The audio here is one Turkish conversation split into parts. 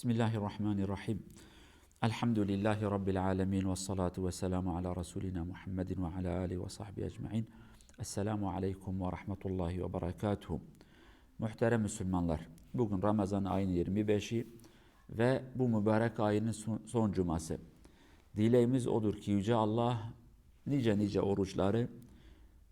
Bismillahirrahmanirrahim. Elhamdülillahi Rabbil alemin ve salatu ve selamu ala Resulina Muhammedin ve ala alihi ve sahbihi ecma'in. Esselamu aleyküm ve rahmetullahi ve berekatuhu. Muhterem Müslümanlar, bugün Ramazan ayının 25'i ve bu mübarek ayının son, son cuması. Dileğimiz odur ki Yüce Allah nice nice oruçları,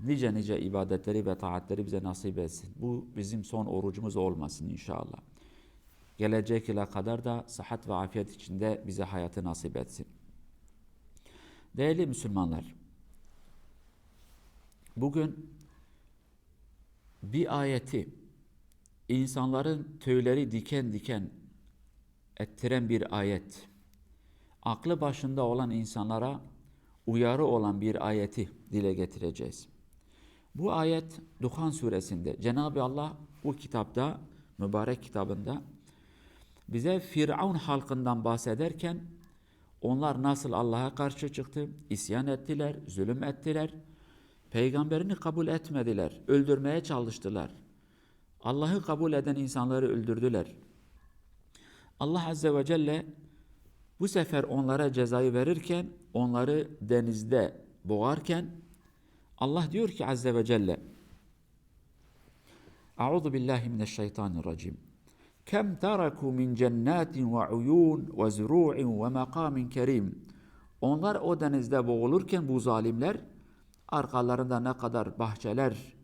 nice nice ibadetleri ve taatleri bize nasip etsin. Bu bizim son orucumuz olmasın inşallah. Gelecek yıla kadar da sıhhat ve afiyet içinde bize hayatı nasip etsin. Değerli Müslümanlar, bugün bir ayeti insanların tüyleri diken diken ettiren bir ayet, aklı başında olan insanlara uyarı olan bir ayeti dile getireceğiz. Bu ayet Duhan suresinde Cenab-ı Allah bu kitapta, mübarek kitabında bize Firavun halkından bahsederken onlar nasıl Allah'a karşı çıktı, isyan ettiler, zulüm ettiler, peygamberini kabul etmediler, öldürmeye çalıştılar. Allah'ı kabul eden insanları öldürdüler. Allah Azze ve Celle bu sefer onlara cezayı verirken, onları denizde boğarken Allah diyor ki Azze ve Celle Euzu billahi mineşşeytanirracim. Kem teraku min cennetin ve uyun ve zuru'in ve makamin kerim. Onlar o denizde boğulurken bu zalimler arkalarında ne kadar bahçeler,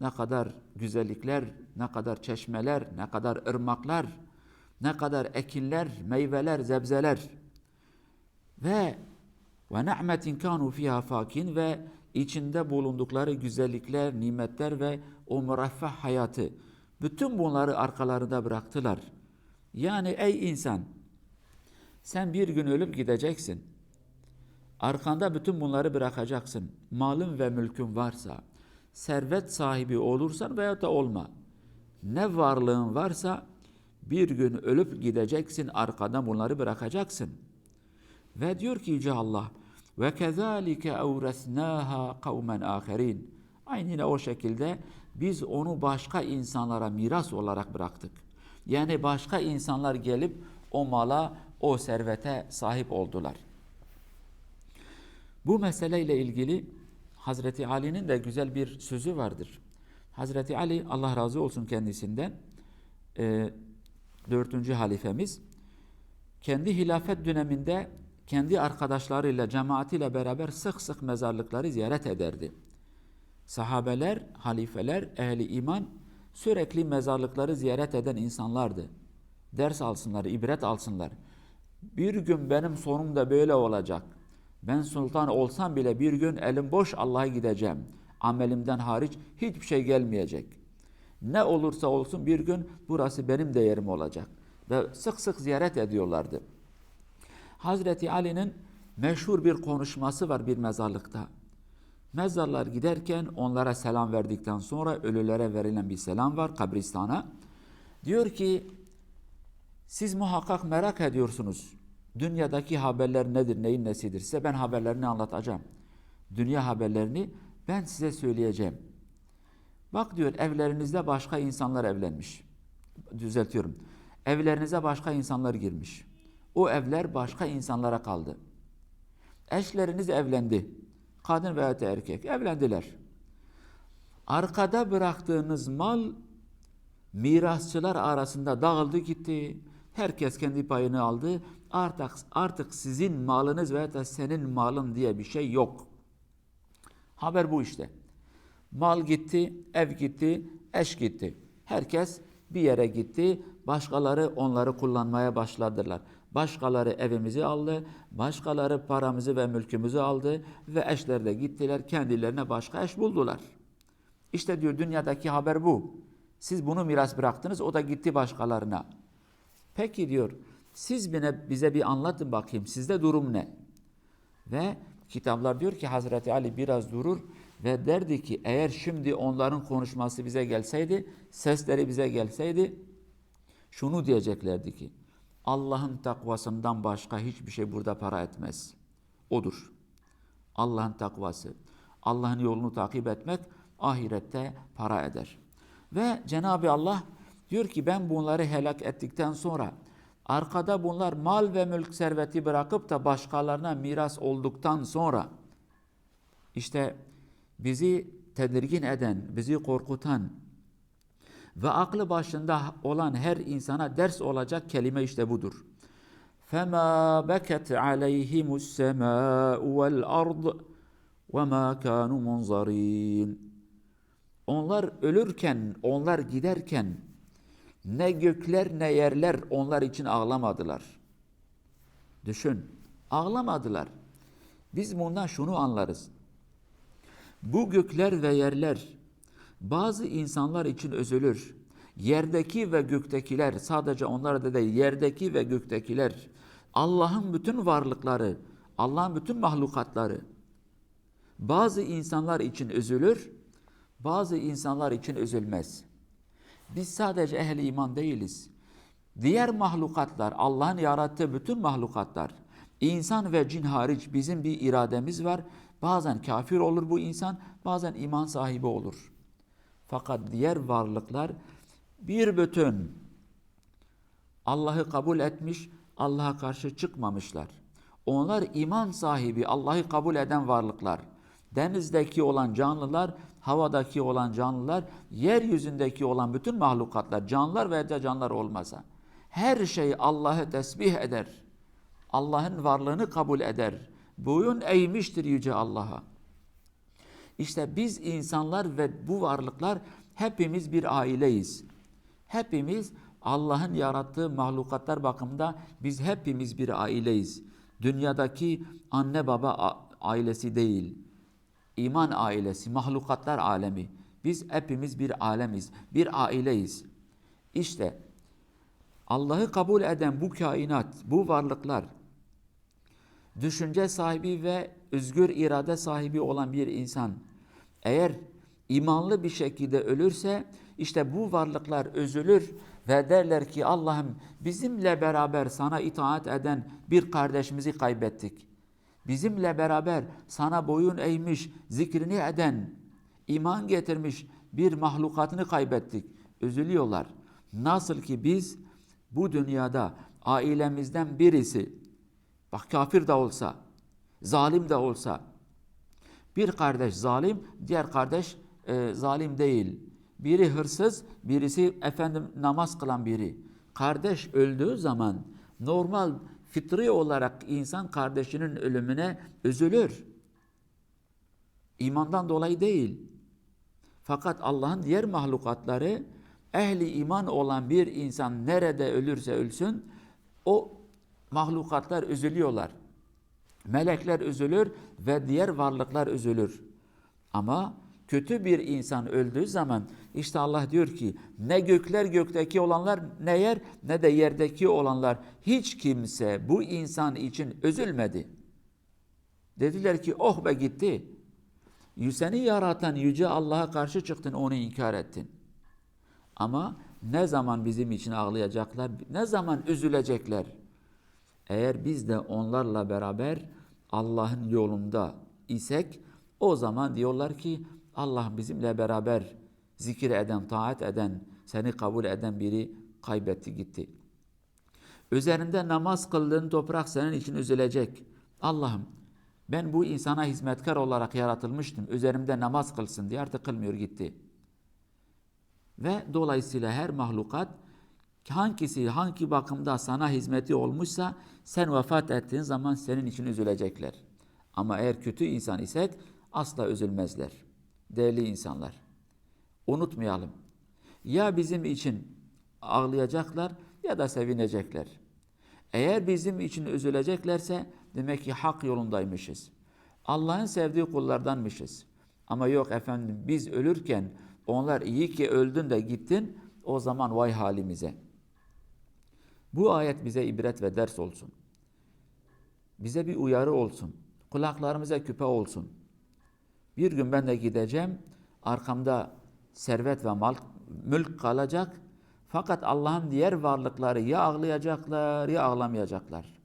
ne kadar güzellikler, ne kadar çeşmeler, ne kadar ırmaklar, ne kadar ekinler, meyveler, zebzeler ve ve ni'metin kanu fiha fakin ve içinde bulundukları güzellikler, nimetler ve o müreffeh hayatı bütün bunları arkalarında bıraktılar. Yani ey insan sen bir gün ölüp gideceksin. Arkanda bütün bunları bırakacaksın. Malın ve mülkün varsa, servet sahibi olursan veya da olma. Ne varlığın varsa bir gün ölüp gideceksin, arkada bunları bırakacaksın. Ve diyor ki Yüce Allah, ve kezalike evresnaha kavmen aherin. Aynı o şekilde biz onu başka insanlara miras olarak bıraktık. Yani başka insanlar gelip o mala, o servete sahip oldular. Bu meseleyle ilgili Hazreti Ali'nin de güzel bir sözü vardır. Hazreti Ali Allah razı olsun kendisinden e, dördüncü halifemiz kendi hilafet döneminde kendi arkadaşlarıyla cemaatiyle beraber sık sık mezarlıkları ziyaret ederdi. Sahabeler, halifeler, ehli iman sürekli mezarlıkları ziyaret eden insanlardı. Ders alsınlar, ibret alsınlar. Bir gün benim sonum da böyle olacak. Ben sultan olsam bile bir gün elim boş Allah'a gideceğim. Amelimden hariç hiçbir şey gelmeyecek. Ne olursa olsun bir gün burası benim de olacak. Ve sık sık ziyaret ediyorlardı. Hazreti Ali'nin meşhur bir konuşması var bir mezarlıkta. Mezarlar giderken onlara selam verdikten sonra ölülere verilen bir selam var kabristana. Diyor ki siz muhakkak merak ediyorsunuz. Dünyadaki haberler nedir, neyin nesidir? Size ben haberlerini anlatacağım. Dünya haberlerini ben size söyleyeceğim. Bak diyor evlerinizde başka insanlar evlenmiş. Düzeltiyorum. Evlerinize başka insanlar girmiş. O evler başka insanlara kaldı. Eşleriniz evlendi. Kadın veya erkek evlendiler. Arkada bıraktığınız mal mirasçılar arasında dağıldı gitti. Herkes kendi payını aldı. Artık artık sizin malınız veya da senin malın diye bir şey yok. Haber bu işte. Mal gitti, ev gitti, eş gitti. Herkes bir yere gitti. Başkaları onları kullanmaya başladılar. Başkaları evimizi aldı, başkaları paramızı ve mülkümüzü aldı ve eşler de gittiler kendilerine başka eş buldular. İşte diyor dünyadaki haber bu. Siz bunu miras bıraktınız o da gitti başkalarına. Peki diyor siz bine, bize bir anlatın bakayım sizde durum ne? Ve kitaplar diyor ki Hazreti Ali biraz durur ve derdi ki eğer şimdi onların konuşması bize gelseydi, sesleri bize gelseydi şunu diyeceklerdi ki Allah'ın takvasından başka hiçbir şey burada para etmez. Odur. Allah'ın takvası. Allah'ın yolunu takip etmek ahirette para eder. Ve Cenab-ı Allah diyor ki ben bunları helak ettikten sonra Arkada bunlar mal ve mülk serveti bırakıp da başkalarına miras olduktan sonra işte bizi tedirgin eden, bizi korkutan ve aklı başında olan her insana ders olacak kelime işte budur. فَمَا بَكَتْ عَلَيْهِمُ السَّمَاءُ وَالْأَرْضُ وَمَا كَانُوا مُنْظَرِينَ Onlar ölürken, onlar giderken ne gökler ne yerler onlar için ağlamadılar. Düşün, ağlamadılar. Biz bundan şunu anlarız. Bu gökler ve yerler bazı insanlar için üzülür. Yerdeki ve göktekiler sadece onlar da değil, yerdeki ve göktekiler Allah'ın bütün varlıkları, Allah'ın bütün mahlukatları bazı insanlar için üzülür, bazı insanlar için üzülmez. Biz sadece ehli iman değiliz. Diğer mahlukatlar, Allah'ın yarattığı bütün mahlukatlar, insan ve cin hariç bizim bir irademiz var. Bazen kafir olur bu insan, bazen iman sahibi olur. Fakat diğer varlıklar bir bütün Allah'ı kabul etmiş, Allah'a karşı çıkmamışlar. Onlar iman sahibi, Allah'ı kabul eden varlıklar. Denizdeki olan canlılar, havadaki olan canlılar, yeryüzündeki olan bütün mahlukatlar, canlılar veya da canlılar olmasa, her şey Allah'ı tesbih eder. Allah'ın varlığını kabul eder. Boyun eğmiştir yüce Allah'a. İşte biz insanlar ve bu varlıklar hepimiz bir aileyiz. Hepimiz Allah'ın yarattığı mahlukatlar bakımında biz hepimiz bir aileyiz. Dünyadaki anne baba ailesi değil. İman ailesi, mahlukatlar alemi. Biz hepimiz bir alemiz, bir aileyiz. İşte Allah'ı kabul eden bu kainat, bu varlıklar, düşünce sahibi ve özgür irade sahibi olan bir insan eğer imanlı bir şekilde ölürse işte bu varlıklar üzülür ve derler ki Allah'ım bizimle beraber sana itaat eden bir kardeşimizi kaybettik. Bizimle beraber sana boyun eğmiş, zikrini eden, iman getirmiş bir mahlukatını kaybettik. Üzülüyorlar. Nasıl ki biz bu dünyada ailemizden birisi, bak kafir de olsa, zalim de olsa, bir kardeş zalim, diğer kardeş e, zalim değil. Biri hırsız, birisi efendim namaz kılan biri. Kardeş öldüğü zaman normal fitri olarak insan kardeşinin ölümüne üzülür. İmandan dolayı değil. Fakat Allah'ın diğer mahlukatları ehli iman olan bir insan nerede ölürse ölsün o mahlukatlar üzülüyorlar. Melekler üzülür ve diğer varlıklar üzülür. Ama kötü bir insan öldüğü zaman işte Allah diyor ki ne gökler gökteki olanlar ne yer ne de yerdeki olanlar hiç kimse bu insan için üzülmedi. Dediler ki oh be gitti. Seni yaratan yüce Allah'a karşı çıktın onu inkar ettin. Ama ne zaman bizim için ağlayacaklar, ne zaman üzülecekler? Eğer biz de onlarla beraber Allah'ın yolunda isek o zaman diyorlar ki Allah bizimle beraber zikir eden, taat eden, seni kabul eden biri kaybetti gitti. Üzerinde namaz kıldığın toprak senin için üzülecek. Allah'ım ben bu insana hizmetkar olarak yaratılmıştım. Üzerimde namaz kılsın diye artık kılmıyor gitti. Ve dolayısıyla her mahlukat hangisi hangi bakımda sana hizmeti olmuşsa sen vefat ettiğin zaman senin için üzülecekler. Ama eğer kötü insan isek asla üzülmezler. Değerli insanlar. Unutmayalım. Ya bizim için ağlayacaklar ya da sevinecekler. Eğer bizim için üzüleceklerse demek ki hak yolundaymışız. Allah'ın sevdiği kullardanmışız. Ama yok efendim biz ölürken onlar iyi ki öldün de gittin o zaman vay halimize. Bu ayet bize ibret ve ders olsun. Bize bir uyarı olsun. Kulaklarımıza küpe olsun. Bir gün ben de gideceğim. Arkamda servet ve mal, mülk kalacak. Fakat Allah'ın diğer varlıkları ya ağlayacaklar ya ağlamayacaklar.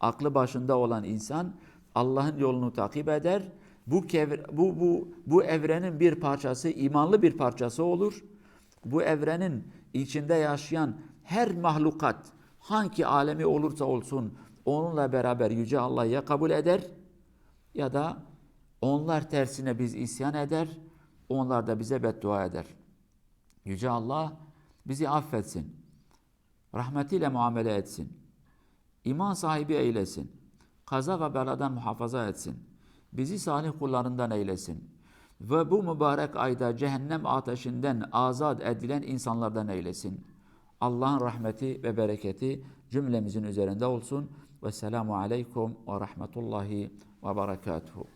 Aklı başında olan insan Allah'ın yolunu takip eder. Bu, bu, bu, bu evrenin bir parçası, imanlı bir parçası olur. Bu evrenin içinde yaşayan her mahlukat, hangi alemi olursa olsun onunla beraber Yüce Allah ya kabul eder ya da onlar tersine biz isyan eder, onlar da bize beddua eder. Yüce Allah bizi affetsin, rahmetiyle muamele etsin, iman sahibi eylesin, kaza ve beladan muhafaza etsin, bizi salih kullarından eylesin ve bu mübarek ayda cehennem ateşinden azat edilen insanlardan eylesin. Allah'ın rahmeti ve bereketi cümlemizin üzerinde olsun. Ve selamu aleykum ve rahmetullahi ve berekatuhu.